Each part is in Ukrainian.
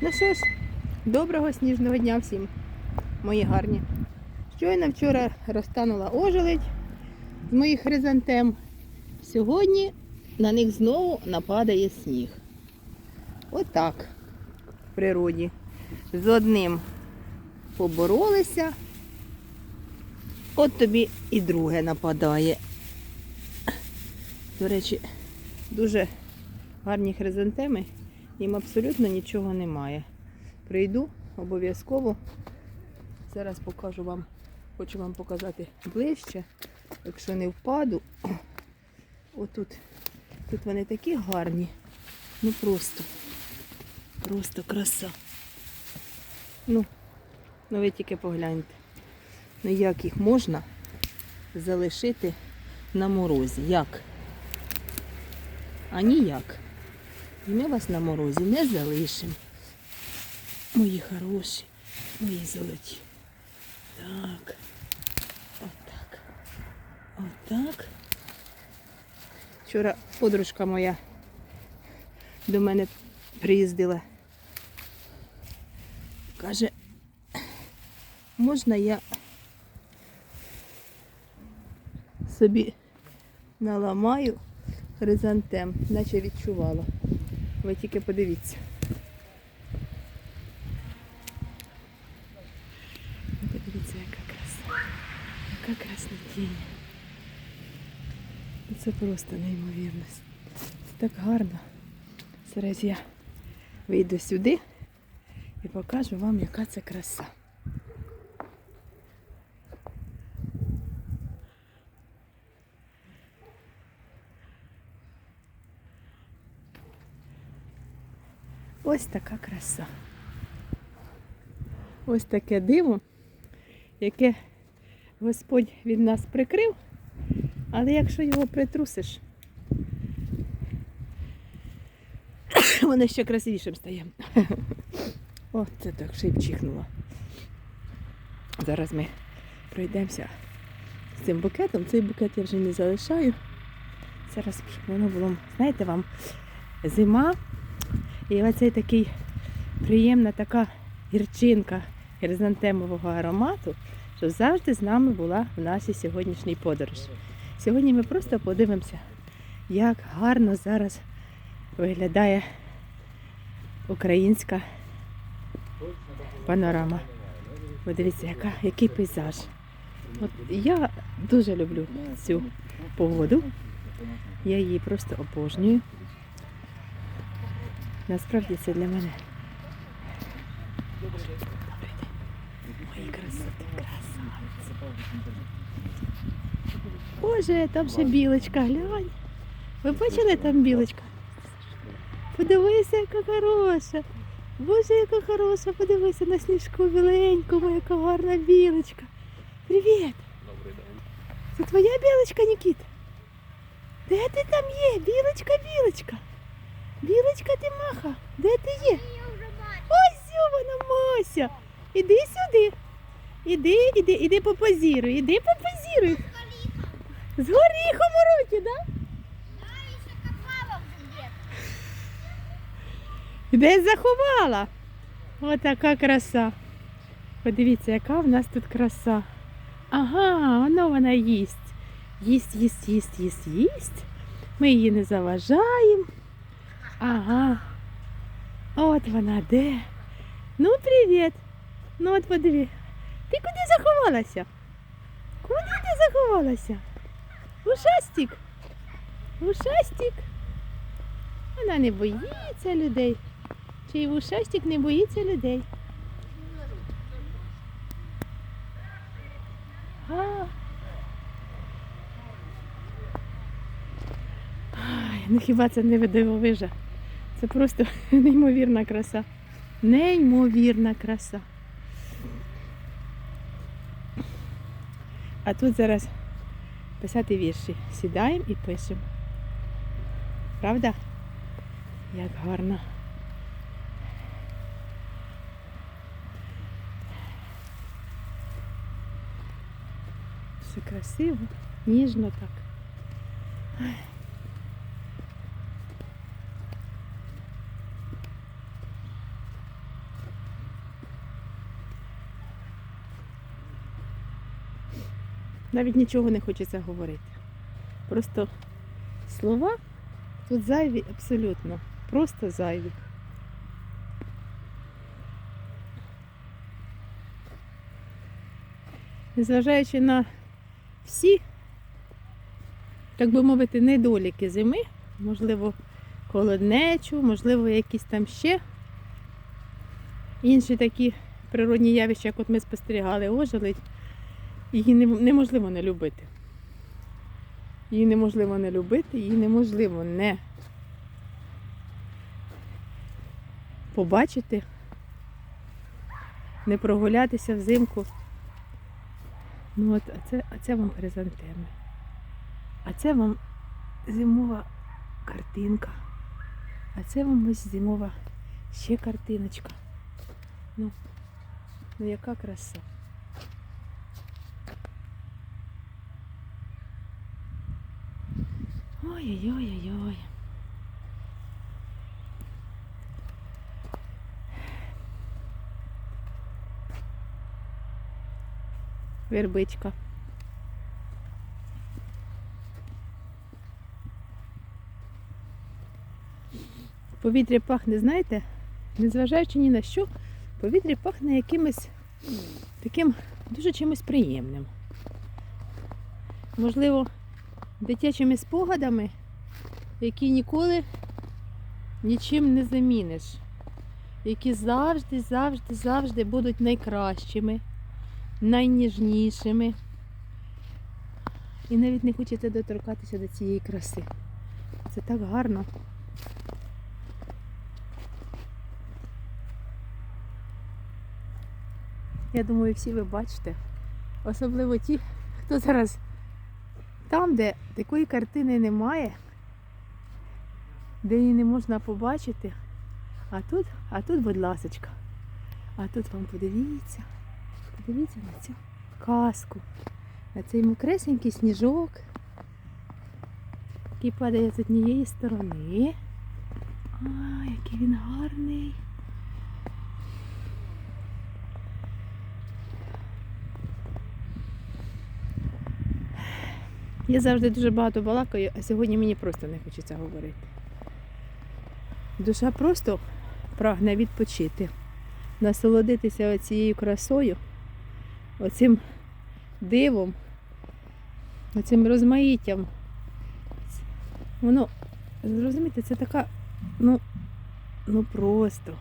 Ну що ж, доброго сніжного дня всім, мої гарні. Щойно вчора розтанула ожеледь з моїх хризантем. Сьогодні на них знову нападає сніг. Отак в природі. З одним поборолися, от тобі і друге нападає. До речі, дуже гарні хризантеми, їм абсолютно нічого немає. Прийду обов'язково. Зараз покажу вам, хочу вам показати ближче, якщо не впаду. Отут. Тут вони такі гарні. Ну просто, просто краса. Ну, ну ви тільки погляньте. Ну як їх можна залишити на морозі? Як? А ніяк. І ми вас на морозі не залишимо. Мої хороші, мої золоті. Так. Отак. Отак. Вчора подружка моя до мене приїздила. Каже, можна я собі наламаю хризантем, наче відчувала. Ви тільки подивіться. Подивіться, яка краса. Яка красна тінь. Це просто неймовірність. Це так гарно. Зараз я вийду сюди і покажу вам, яка це краса. Ось така краса. Ось таке диво, яке Господь від нас прикрив, але якщо його притрусиш, воно ще красивішим стає. О, це так шипчихнуло. Зараз ми пройдемося з цим букетом. Цей букет я вже не залишаю. Зараз воно було, знаєте, вам зима. І оцей такий приємна така гірчинка хризантемового аромату, що завжди з нами була в нашій сьогоднішній подорожі. Сьогодні ми просто подивимося, як гарно зараз виглядає українська панорама. Подивіться, яка, який пейзаж. От я дуже люблю цю погоду. Я її просто обожнюю. Насправді це для мене. Добрий день. Мої красоти, красавиці. Боже, там ще білочка, глянь. Ви бачили там білочка? Подивися, яка хороша. Боже, яка хороша, подивися на сніжку біленькому, яка гарна білочка. Привіт! Добрий день. Це твоя білочка, Нікіт? Де ти там є? Білочка, білочка. Білочка ти маха. Де ти є? Ось вона Мася. Іди сюди. Іди, іди, іди попозіруй, іди попозіруй. З горіхом у руки, да? Десь заховала. Отака краса. Подивіться, яка в нас тут краса. Ага, воно вона їсть. Їсть, їсть, їсть, їсть, їсть. Ми її не заважаємо. Ага. От вона де. Ну, привіт. Ну от подиви. Ти куди заховалася? Куди ти заховалася? Ушастик. Ушастик. Вона не боїться людей. Чи й ушастик не боїться людей? А. Ай, ну хіба це не видивовижа? Це просто неймовірна краса. Неймовірна краса. А тут зараз писати вірші. Сідаємо і пишемо. Правда? Як гарно. Все красиво, ніжно так. Навіть нічого не хочеться говорити. Просто слова тут зайві абсолютно. Просто зайві. Незважаючи на всі, так би мовити, недоліки зими, можливо, холоднечу, можливо, якісь там ще інші такі природні явища, як от ми спостерігали, ожеледь, її неможливо не любити. Її неможливо не любити, її неможливо не побачити, не прогулятися взимку. Ну от, а це, а це вам хризантеми. А це вам зимова картинка. А це вам ось зимова ще картиночка. Ну, ну яка краса. Ой-ой-ой-ой-ой. Вербичка. Повітря пахне, знаєте, незважаючи ні на що, повітря пахне якимось таким дуже чимось приємним. Можливо, дитячими спогадами, які ніколи нічим не заміниш, які завжди, завжди, завжди будуть найкращими, найніжнішими. І навіть не хочеться доторкатися до цієї краси. Це так гарно. Я думаю, всі ви бачите. Особливо ті, хто зараз там, де такої картини немає, де її не можна побачити. А тут, а тут, будь ласочка, а тут вам подивіться, подивіться на цю казку, на цей мокресенький сніжок, який падає з однієї сторони. А, який він гарний. Я завжди дуже багато балакаю, а сьогодні мені просто не хочеться говорити. Душа просто прагне відпочити, насолодитися цією красою, оцим дивом, оцим розмаїттям. Воно, зрозумієте, це така, ну, ну просто,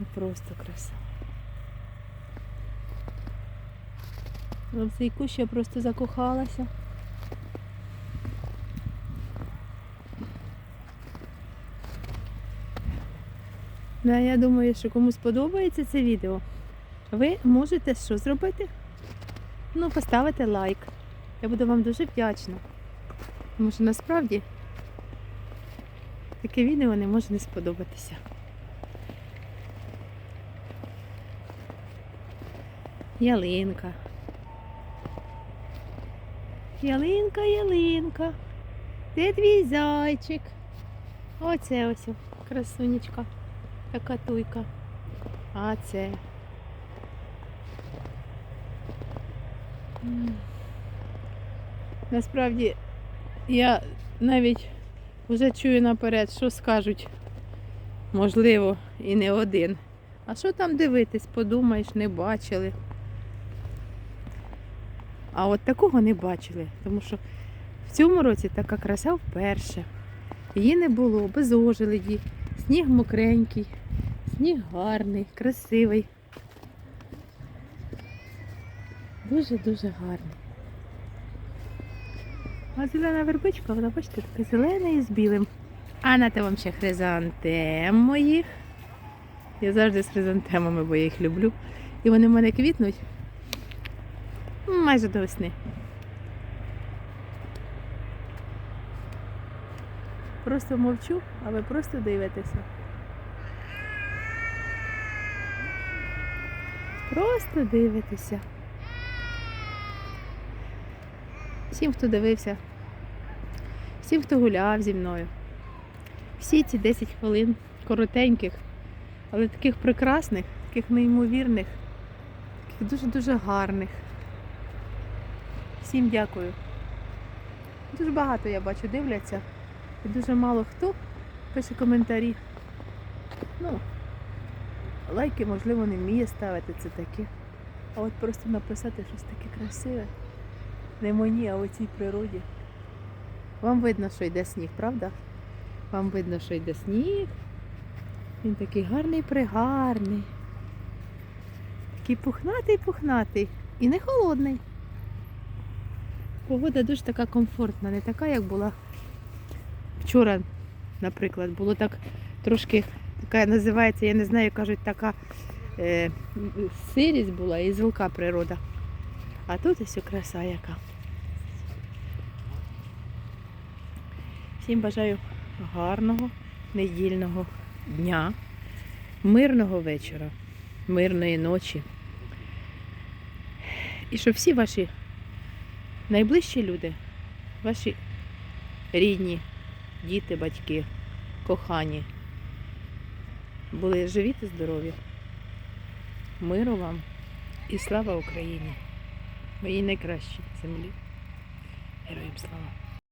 ну просто краса. В цей кущ я просто закохалася. Я думаю, що кому сподобається це відео, ви можете що зробити? Ну, поставити лайк. Я буду вам дуже вдячна. Тому що насправді таке відео не може не сподобатися. Ялинка. Ялинка, ялинка. Де твій зайчик? Оце ось красунечка. Така туйка. А це. Насправді я навіть вже чую наперед, що скажуть, можливо, і не один. А що там дивитись, подумаєш, не бачили. А от такого не бачили, тому що в цьому році така краса вперше. Її не було, без ожеледі, сніг мокренький, сніг гарний, красивий. Дуже-дуже гарний. А зелена вербичка, вона, бачите, така зелена і з білим. А на те вам ще хризантем моїх. Я завжди з хризантемами, бо я їх люблю. І вони в мене квітнуть майже до весни. Просто мовчу, а ви просто дивитеся. Просто дивитеся. Всім, хто дивився, всім, хто гуляв зі мною. Всі ці 10 хвилин коротеньких, але таких прекрасних, таких неймовірних, таких дуже-дуже гарних. Всім дякую. Дуже багато я бачу, дивляться. І дуже мало хто пише коментарі. Ну, лайки, можливо, не вміє ставити це таке. А от просто написати щось таке красиве. Не мені, а у цій природі. Вам видно, що йде сніг, правда? Вам видно, що йде сніг. Він такий гарний пригарний. Такий пухнатий, пухнатий. І не холодний. Погода дуже така комфортна, не така, як була вчора, наприклад. Було так трошки, така називається, я не знаю, кажуть, така е, сирість була і зілка природа. А тут ось краса яка. Всім бажаю гарного недільного дня, мирного вечора, мирної ночі. І щоб всі ваші найближчі люди, ваші рідні, діти, батьки, кохані, були живі та здорові. Миру вам і слава Україні, моїй найкращій землі. Героям слава!